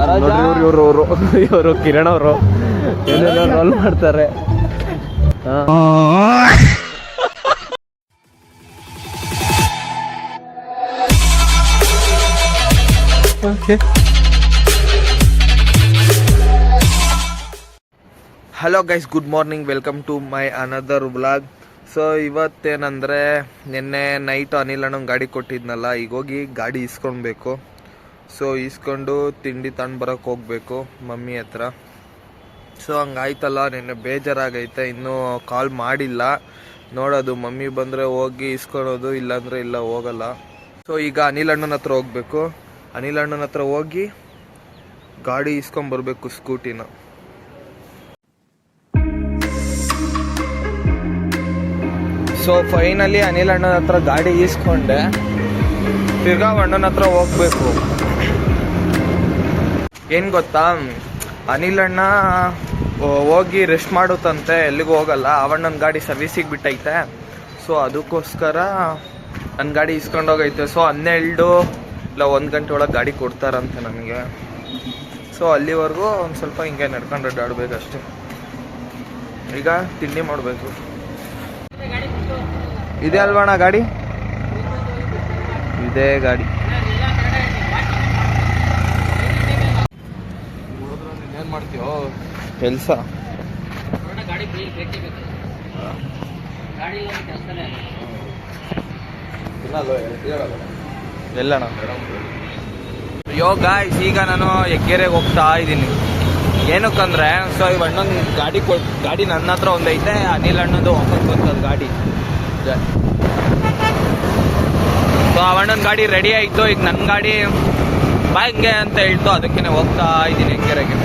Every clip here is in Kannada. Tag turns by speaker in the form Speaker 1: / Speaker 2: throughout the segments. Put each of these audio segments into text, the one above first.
Speaker 1: ನೋಡ್ರಿ ಇವ್ರು ಇವರು ಇವರು ಇವರು ಕಿರಣ್ ಅವರು. ರೋಲ್ ಮಾಡ್ತಾರೆ. Hello guys good morning welcome to my another vlog so ಇವತ್ತೇನಂದರೆ ನಿನ್ನೆ ನೈಟ್ ಅನಿಲ್ ಅಣ್ಣಂಗೆ ಗಾಡಿ ಕೊಟ್ಟಿದ್ನಲ್ಲ ಈಗ ಹೋಗಿ ಗಾಡಿ ಇಸ್ಕೊಳ್ಬೇಕು ಸೊ ಈಸ್ಕೊಂಡು ತಿಂಡಿ ತಗೊಂಡು ಬರೋಕ್ಕೆ ಹೋಗಬೇಕು, ಮಮ್ಮಿ ಹತ್ರ. ಸೊ ಹಂಗಾಯ್ತಲ್ಲ, ನಿನ್ನೆ ಬೇಜಾರಾಗೈತೆ, ಇನ್ನೂ ಕಾಲ್ ಮಾಡಿಲ್ಲ. ನೋಡೋದು, ಮಮ್ಮಿ ಬಂದರೆ ಹೋಗಿ ಇಸ್ಕೊಳೋದು ಇಲ್ಲಾಂದರೆ ಇಲ್ಲ, ಹೋಗಲ್ಲ. ಸೊ ಈಗ ಅನಿಲ್ ಅಣ್ಣನ ಹತ್ರ ಹೋಗಬೇಕು. ಅನಿಲ್ ಅಣ್ಣನ ಹತ್ರ ಹೋಗಿ ಗಾಡಿ ಇಸ್ಕೊಂಬರ್ಬೇಕು ಸ್ಕೂಟಿನ. ಸೊ ಫೈನಲಿ ಅನಿಲ್ ಅಣ್ಣನ ಹತ್ರ ಗಾಡಿ ಈಸ್ಕೊಂಡೆ. ತಿರ್ಗಾ ಅಣ್ಣನ ಹತ್ರ ಹೋಗ್ಬೇಕು. ಏನ್ ಗೊತ್ತಾ? ಅನಿಲ್ ಅಣ್ಣ ಹೋಗಿ ರೆಸ್ಟ್ ಮಾಡುತ್ತಂತೆ, ಎಲ್ಲಿಗೂ ಹೋಗಲ್ಲ. ಅವಣ್ಣನ ಗಾಡಿ ಸರ್ವಿಸಿಗೆ ಬಿಟ್ಟೈತೆ. ಸೊ ಅದಕ್ಕೋಸ್ಕರ ನನ್ನ ಗಾಡಿ ಇಸ್ಕೊಂಡೋಗೈತೆ ಸೊ ಹನ್ನೆರಡು ಇಲ್ಲ ಒಂದು ಗಂಟೆ ಒಳಗೆ ಗಾಡಿ ಕೊಡ್ತಾರಂತೆ ನನಗೆ. ಸೊ ಅಲ್ಲಿವರೆಗೂ ಒಂದು ಸ್ವಲ್ಪ ಹಿಂಗೆ ನಡ್ಕೊಂಡು ಅಡ್ಡಾಡ್ಬೇಕಷ್ಟೆ. ಈಗ ತಿಂಡಿ ಮಾಡಬೇಕು. ಇದೆ ಅಲ್ವಣ್ಣ ಗಾಡಿ? ಇದೇ ಗಾಡಿ. ಕೆಲಸ. ಎಲ್ಲ ಯೋ ಗಾಯ್ಸ್ ಈಗ ನಾನು ಎಗ್ಗೆರೆಗೆ ಹೋಗ್ತಾ ಇದ್ದೀನಿ. ಏನಕ್ಕಂದ್ರೆ ಸೊ ಈ ಅಣ್ಣನ ಗಾಡಿ ಕೊಟ್ಟು ಗಾಡಿ ನನ್ನ ಹತ್ರ ಒಂದೈತೆ ಅನಿಲ್ ಅಣ್ಣದು ವಾಪಸ್ ಬಂತದ ಗಾಡಿ. ಸೊ ಅಣ್ಣನ ಗಾಡಿ ರೆಡಿ ಆಯಿತು. ಈಗ ನನ್ನ ಗಾಡಿ ಬಾ ಹಿಂಗೆ ಅಂತ ಹೇಳ್ತು. ಅದಕ್ಕೆ ಹೋಗ್ತಾ ಇದ್ದೀನಿ ಕೆರೆಗೆ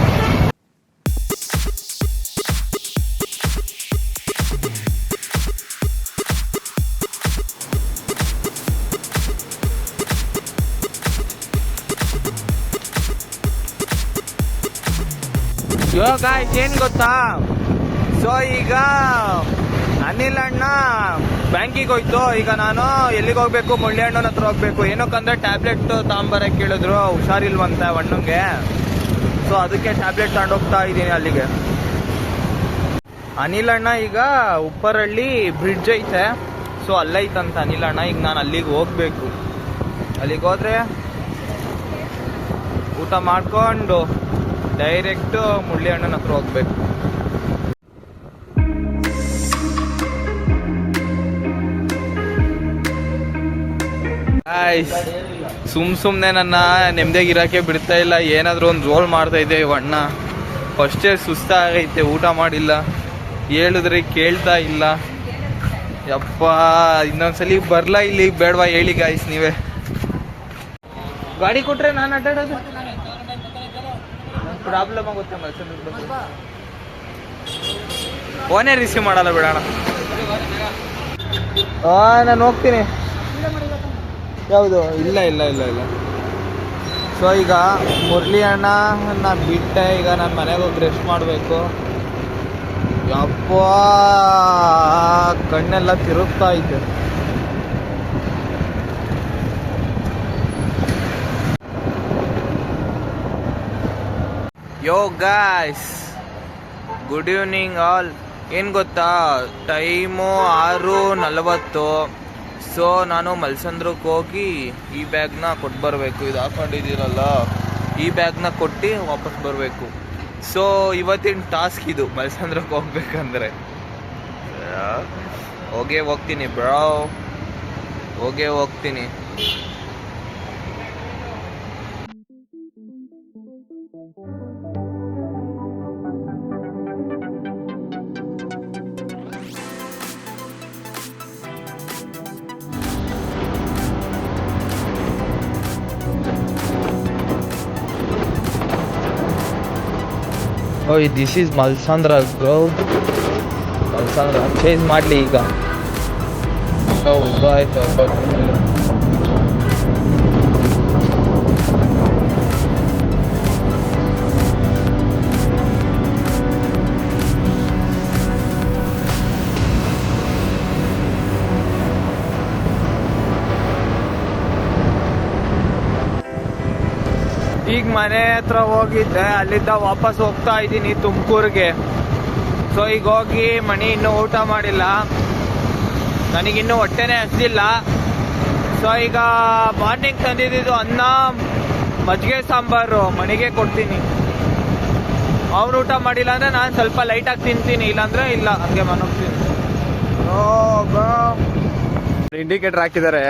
Speaker 1: ಯೋಗ ಏನ್ ಗೊತ್ತಾ? ಸೊ ಈಗ ಅನಿಲ್ ಅಣ್ಣ, ಬ್ಯಾಂಕಿಗೆ ಹೋಯ್ತು. ಈಗ ನಾನು ಎಲ್ಲಿಗೆ ಹೋಗ್ಬೇಕು? ಮುಳ್ಳಿ ಅಣ್ಣನ ಹತ್ರ ಹೋಗ್ಬೇಕು. ಏನಕ್ಕಂದ್ರೆ ಟ್ಯಾಬ್ಲೆಟ್ ತಗೊಂಬರಕ್ಕೆ ಕೇಳಿದ್ರು. ಹುಷಾರಿಲ್ವಂತ ಅಣ್ಣಂಗೆ. ಸೊ ಅದಕ್ಕೆ ಟ್ಯಾಬ್ಲೆಟ್ ತಗೊಂಡೋಗ್ತಾ ಇದ್ದೀನಿ ಅಲ್ಲಿಗೆ. ಅನಿಲ್ ಅಣ್ಣ, ಈಗ ಉಪ್ಪರಳ್ಳಿ ಬ್ರಿಡ್ಜ್ ಐತೆ. ಸೊ ಅಲ್ಲೈತಂತ ಅನಿಲ್ ಅಣ್ಣ. ಈಗ ನಾನು ಅಲ್ಲಿಗೆ ಹೋಗ್ಬೇಕು. ಅಲ್ಲಿಗೆ ಹೋದ್ರೆ ಊಟ ಮಾಡ್ಕೊಂಡು ಡೈರೆಕ್ಟು ಮುಳ್ಳಿ ಅಣ್ಣನ ಹತ್ರ ಹೋಗ್ಬೇಕು. Guys, ಸುಮ್ ಸುಮ್ನೆ ನನ್ನ ನೆಮ್ಮದಿಯಾಗಿ ಇರಕ್ಕೆ ಬಿಡ್ತಾ ಇಲ್ಲ. ಏನಾದ್ರೂ ಒಂದು ರೋಲ್ ಮಾಡ್ತಾ ಇದ್ದೆ ಇವ್ ಅಣ್ಣ. ಫಸ್ಟೇ ಸುಸ್ತಾಗೈತೆ ಊಟ ಮಾಡಿಲ್ಲ. ಹೇಳಿದ್ರೆ ಕೇಳ್ತಾ ಇಲ್ಲ. ಯಪ್ಪ ಇನ್ನೊಂದ್ಸಲಿ ಬರಲ ಇಲ್ಲಿ? ಬೇಡವಾ ಹೇಳಿ ಗಾಯ್ಸ್ ನೀವೇ. ಗಾಡಿ ಕೊಟ್ರೆ ನಾನು ಅಡ್ಡಾಡೋದು? ಪ್ರಾಬ್ಲಮ್ ಆಗುತ್ತೆ ಮಲ್ಸಂದ್ರ ಫೋನೇ ರಿಸೀವ್ ಮಾಡಲ್ಲ ಬಿಡೋಣ. ಹಾ ನಾನು ಹೋಗ್ತೀನಿ. ಯಾವುದು? ಇಲ್ಲ ಇಲ್ಲ ಇಲ್ಲ ಇಲ್ಲ. ಸೊ ಈಗ ಮುರಳಿ ಅಣ್ಣ ನಾನು ಬಿಟ್ಟೆ. ಈಗ ನಾನು ಮನೆಗೆ ಹೋಗಿ ರೆಸ್ಟ್ ಮಾಡಬೇಕು. ಯಪ್ಪ, ಕಣ್ಣೆಲ್ಲ ತಿರುಗ್ತಾ ಐತೆ yo guys good evening all ಏನು ಗೊತ್ತಾ? ಟೈಮು ಆರು ನಲವತ್ತು. ಸೊ ನಾನು ಮಲ್ಸಂದ್ರಕ್ಕೆ ಹೋಗಿ ಈ ಬ್ಯಾಗ್ನ ಕೊಟ್ಟು ಬರಬೇಕು ಇದು ಹಾಕೊಂಡಿದ್ದೀರಲ್ಲ? ಈ ಬ್ಯಾಗ್ನ ಕೊಟ್ಟು ವಾಪಸ್ ಬರಬೇಕು. ಸೊ ಇವತ್ತಿನ ಟಾಸ್ಕ್ ಇದು, ಮಲ್ಸಂದ್ರಕ್ಕೆ ಹೋಗ್ಬೇಕಂದ್ರೆ. ಹೋಗೇ ಹೋಗ್ತೀನಿ ಬ್ರೋ. ಹೋಗೇ ಹೋಗ್ತೀನಿ. ಓ this is Malsandra bro Malsandra change ಮಾಡಲಿ ಈಗ. ಹೌದು ಆಯ್ತು ಈಗ ಮನೆ ಹತ್ರ ಹೋಗಿದ್ದೆ ಅಲ್ಲಿಂದ ವಾಪಸ್ ಹೋಗ್ತಾ ಇದ್ದೀನಿ ತುಮಕೂರಿಗೆ. ಸೊ ಈಗ ಹೋಗಿ ಮಣಿ ಇನ್ನೂ ಊಟ ಮಾಡಿಲ್ಲ. ನನಗಿನ್ನೂ ಹೊಟ್ಟೆನೇ ಹಸಿಲ್ಲ ಸೊ ಈಗ ಮಾರ್ನಿಂಗ್ ತಂದಿದ್ದು ಅನ್ನ ಮಜ್ಜಿಗೆ ಸಾಂಬಾರು ಮಣಿಗೆ ಕೊಡ್ತೀನಿ. ಅವ್ನು ಊಟ ಮಾಡಿಲ್ಲ ಅಂದ್ರೆ ನಾನು ಸ್ವಲ್ಪ ಲೈಟಾಗಿ ತಿಂತೀನಿ ಇಲ್ಲಾಂದ್ರೆ ಇಲ್ಲ ಹಂಗೆ ಮನೋಗ್ತೀನಿ.
Speaker 2: ಇಂಡಿಕೇಟರ್ ಹಾಕಿದ್ದಾರೆ.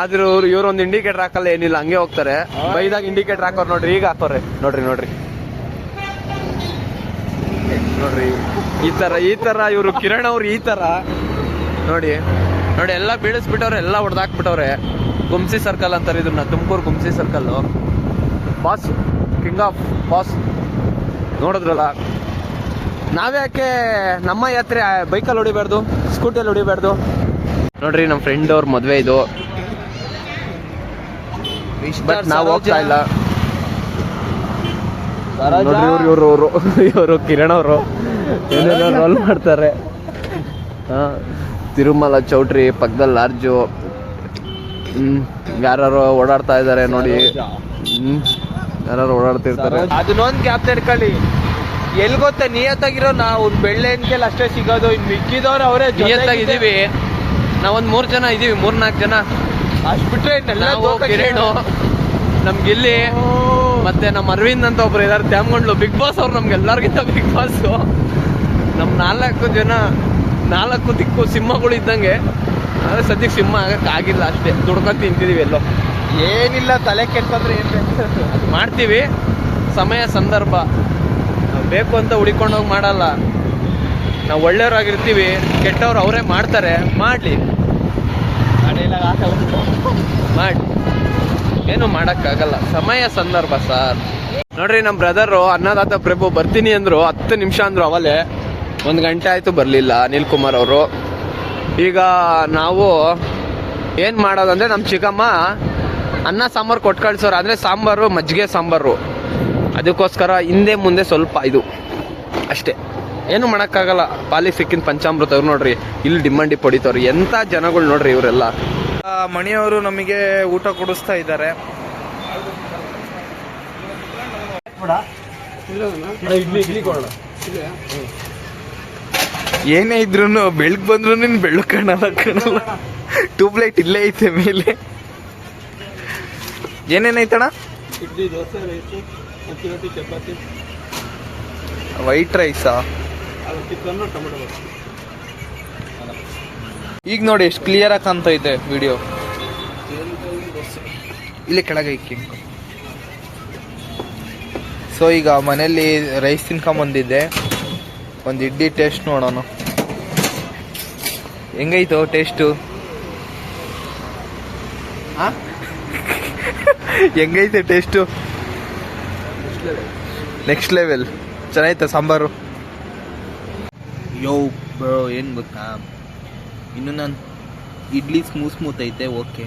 Speaker 2: ಆದ್ರೂ ಇವ್ರು ಒಂದು ಇಂಡಿಕೇಟರ್ ಹಾಕಲ್ಲ, ಏನಿಲ್ಲ, ಹಂಗೆ ಹೋಗ್ತಾರೆ. ಬೈದಾಗ ಇಂಡಿಕೇಟರ್ ಹಾಕೋರ್ ನೋಡ್ರಿ, ಈಗ ಹಾಕೋರೆ ನೋಡ್ರಿ ನೋಡ್ರಿ. ನೋಡ್ರಿ, ಈ ತರ ಈ ತರ ಇವರು ಕಿರಣ್ ಅವ್ರು ಈ ತರ. ನೋಡಿ ನೋಡಿ, ಎಲ್ಲ ಬೀಳಿಸ್ಬಿಟ್ಟವ್ರೆ, ಎಲ್ಲ ಹೊಡೆದಾಕ್ಬಿಟ್ಟವ್ರೆ ಗುಮ್ಸಿ ಸರ್ಕಲ್ ಅಂತಾರೆ ಇದನ್ನ Tumakuru Gumsi circle boss king of boss ನೋಡಿದ್ರಲ್ಲ. ನಾವ್ಯಾಕೆ ನಮ್ಮ ಯಾತ್ರೆ ಬೈಕಲ್ಲಿ ಹೊಡಿಬಾರ್ದು ಸ್ಕೂಟಿಯಲ್ಲಿ ಹೊಡಿಬಾರ್ದು? ನೋಡ್ರಿ ನಮ್ಮ ಫ್ರೆಂಡ್ ಅವ್ರ ಮದ್ವೆ ಇದು. ಬಟ್ ನಾವು ಹೋಗ್ತಾ ಇಲ್ಲ. ನೋಡ್ರಿ ಇವ್ರು ಇವರು ಇವರು ಇವರು ಕಿರಣ್ ಅವರು. ಏನೇನೋ ರೋಲ್ ಮಾಡ್ತಾರೆ. ಹಾ. ತಿರುಮಲ ಚೌಟ್ರಿ ಪಕ್ಕದಲ್ಲಿ ಲಾರ್ಜು ಹ್ಮ್. ಯಾರು ಓಡಾಡ್ತಾ ಇದ್ದಾರೆ ನೋಡಿ. ಹ್ಮ್. ಯಾರು ಓಡಾಡ್ತಿರ್ತಾರೆ.
Speaker 1: ಅದನ್ನೊಂದು ಗ್ಯಾಪ್ ತಡ್ಕೊಳ್ಳಿ ಎಲ್ಲಿ ಗೊತ್ತಾ ನಿಯತ್ತಾಗಿರೋ ನಾವು ಬೆಳ್ಳೆ ಅಂಕೆಲ್ಲ ಅಷ್ಟೇ ಸಿಗೋದು. ಇನ್ ಮಿಕ್ಕಿದವ್ರು ಅವರೇ
Speaker 2: ನಿಯತ್ತಾಗಿದ್ದೀವಿ ನಾವೊಂದ್ ಮೂರ್ ಜನ ಇದೀವಿ ಮೂರ್ ನಾಲ್ಕು ಜನ.
Speaker 1: ಅಷ್ಟ್ ಬಿಟ್ರೆ
Speaker 2: ನಾವು
Speaker 1: ದೋಖ
Speaker 2: ಕಿರಣ್ ನಮ್ ಗಿಲ್ಲಿ ಮತ್ತೆ ನಮ್ಮ ಅರವಿಂದ್ ಅಂತ ಒಬ್ರು ಇದಾರೆ ತ್ಯಾಮ್ಗೊಂಡ್ಲು. ಬಿಗ್ ಬಾಸ್ ಅವ್ರು ನಮ್ಗೆಲ್ಲರಿಗಿಂತ ಬಿಗ್ ಬಾಸ್ ನಮ್ಮ ನಾಲ್ಕು ಜನ ನಾಲ್ಕು ದಿಕ್ಕು ಸಿಂಹಗಳು ಇದ್ದಂಗೆ. ಆದ್ರೆ ಸದ್ಯಕ್ಕೆ ಸಿಂಹ ಆಗಕ್ ಆಗಿಲ್ಲ ಅಷ್ಟೇ. ದುಡ್ಕೊಂಡು ತಿಂತಿದೀವಿ ಎಲ್ಲೋ.
Speaker 1: ಏನಿಲ್ಲ ತಲೆ ಕೆಟ್ಟಂದ್ರೆ ಏನ್?
Speaker 2: ಮಾಡ್ತೀವಿ. ಸಮಯ ಸಂದರ್ಭ. ನಾವ್ ಬೇಕು ಅಂತ ಹುಡಿಕೊಂಡೋಗಿ ಮಾಡಲ್ಲ. ನಾವು ಒಳ್ಳೆಯವ್ರಾಗಿರ್ತೀವಿ ಕೆಟ್ಟವ್ರು ಅವರೇ ಮಾಡ್ತಾರೆ. ಮಾಡ್ಲಿ. ಮಾಡಿ. ಏನು ಮಾಡಕ್ಕಾಗಲ್ಲ. ಸಮಯ ಸಂದರ್ಭ, ಸರ್. ನೋಡ್ರಿ ನಮ್ಮ ಬ್ರದರು ಅನ್ನದಾತ ಪ್ರಭು ಬರ್ತೀನಿ ಅಂದ್ರು, ಹತ್ತು ನಿಮಿಷ ಅಂದ್ರು ಅವಲೇ. ಒಂದು ಗಂಟೆ ಆಯಿತು ಬರಲಿಲ್ಲ ಅನಿಲ್ ಕುಮಾರ್ ಅವರು. ಈಗ ನಾವು ಏನು ಮಾಡೋದಂದ್ರೆ ನಮ್ಮ ಚಿಕ್ಕಮ್ಮ ಅನ್ನ ಸಾಂಬಾರು ಕೊಟ್ಟು ಕಳ್ಸೋರು ಅಂದರೆ ಸಾಂಬಾರು, ಮಜ್ಜಿಗೆ ಸಾಂಬಾರು. ಅದಕ್ಕೋಸ್ಕರ ಹಿಂದೆ ಮುಂದೆ ಸ್ವಲ್ಪ ಇದು. ಅಷ್ಟೇ. ಏನು ಮಾಡೋಕ್ಕಾಗಲ್ಲ. ಪಾಲಿ ಸಿಕ್ಕಿನ ಪಂಚಾಮೃತವ್ರು ನೋಡ್ರಿ, ಇಲ್ಲಿ ಡಿಮಾಂಡಿ ಪಡಿತವ್ರು. ಎಂಥ ಜನಗಳು ನೋಡ್ರಿ ಇವರೆಲ್ಲ.
Speaker 1: ಮಣಿಯವರು ನಮಗೆ ಊಟ ಕೊಡಿಸ್ತಾ ಇದ್ದಾರೆ. ಏನೇ ಇದ್ರು ಬೆಳಗ್ ಬಂದ್ರು ನಿನ್ ಬೆಳಕ್ ಕಾಣಲ್ಲ ಕಾಣಲ್ಲ. ಟ್ಯೂಬ್ಲೈಟ್ ಇಲ್ಲೇ ಐತೆ ಮೇಲೆ. ಏನೇನೈತಣ
Speaker 2: ಇಡ್ಲಿ ದೋಸೆ ರೈಸು ಅಕ್ಕಿ ರೊಟ್ಟಿ ಚಪಾತಿ.
Speaker 1: ವೈಟ್ ರೈಸಾ?
Speaker 2: ಟೊಮೆಟೊ
Speaker 1: ಈಗ ನೋಡಿ, ಎಷ್ಟು ಕ್ಲಿಯರ್ ಆಗಿ ಕಾಣ್ತೈತೆ ವಿಡಿಯೋ ಇಲ್ಲಿ ಕೆಳಗೆ ಇಕ್ಕಿ ಸೊ ಈಗ ಮನೇಲಿ ರೈಸ್ ತಿನ್ಕೊಂಬಂದಿದ್ದೆ. ಒಂದು ಇಡ್ಲಿ ಟೇಸ್ಟ್ ನೋಡೋಣ. ಹೆಂಗೈತು ಟೇಸ್ಟು ಹೆಂಗೈತೆ ಟೇಸ್ಟು ನೆಕ್ಸ್ಟ್ ಲೆವೆಲ್ ಚೆನ್ನಾಯ್ತಾ ಸಾಂಬಾರು. ಯೋ ಬ್ರೋ ಏನು ಗೊತ್ತಾ ಇನ್ನು ನಾನು ಇಡ್ಲಿ ಸ್ಮೂತ್ ಸ್ಮೂತ್ ಐತೆ ಓಕೆ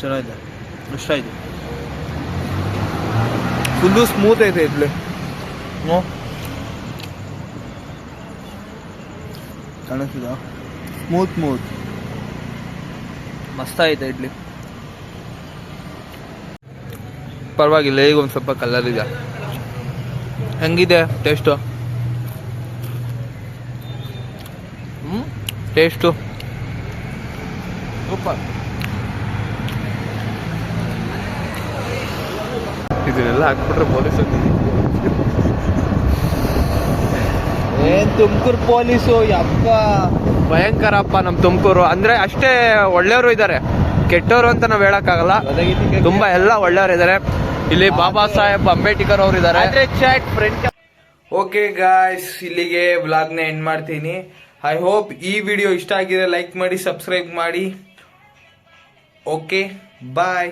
Speaker 1: ಚೆನ್ನಾಗಿದೆ. ಇಷ್ಟ ಇದೆ ಫುಲ್ಲು ಸ್ಮೂತ್ ಐತೆ ಇಡ್ಲಿ. ಹ್ಞೂ ಕಾಣಿಸ್ತಿದ? ಸ್ಮೂತ್ ಸ್ಮೂತ್ ಮಸ್ತ್ ಐತೆ ಇಡ್ಲಿ? ಪರವಾಗಿಲ್ಲ ಈಗ ಒಂದು ಸ್ವಲ್ಪ ಕಲರ್ ಇದೆ. ಹೆಂಗಿದೆ ಟೇಸ್ಟು ಟೇಸ್ಟು
Speaker 2: ಇದನ್ನೆಲ್ಲ ಹಾಕ್ಬಿಟ್ರೆ ಪೊಲೀಸ್
Speaker 1: ಏನ್ ತುಮಕೂರು ಪೊಲೀಸು ಯಪ್ಪ.
Speaker 2: ಭಯಂಕರಪ್ಪ ನಮ್ಮ ತುಮಕೂರು. ಅಂದ್ರೆ ಅಷ್ಟೇ ಒಳ್ಳೆಯವರು ಇದ್ದಾರೆ ಕೆಟ್ಟವರು ಅಂತ ನಾವು ಹೇಳಕ್ಕಾಗಲ್ಲ. ತುಂಬಾ ಎಲ್ಲ ಒಳ್ಳೆಯವರು ಇದ್ದಾರೆ ಇಲ್ಲಿ ಬಾಬಾ ಸಾಹೇಬ್ ಅಂಬೇಡ್ಕರ್ ಅವರು ಇದ್ದಾರೆ
Speaker 1: ಆದ್ರೆ ಚಾಟ್ ಫ್ರೆಂಡ್ ಓಕೆ ಗಾಯ್ಸ್ ಇಲ್ಲಿಗೆ ವ್ಲಾಗ್ನ ಎಂಡ್ ಮಾಡ್ತೀನಿ. ಐ ಹೋಪ್ ಈ ವಿಡಿಯೋ ಇಷ್ಟ ಆಗಿದೆ ಲೈಕ್ ಮಾಡಿ ಸಬ್ಸ್ಕ್ರೈಬ್ ಮಾಡಿ. Okay bye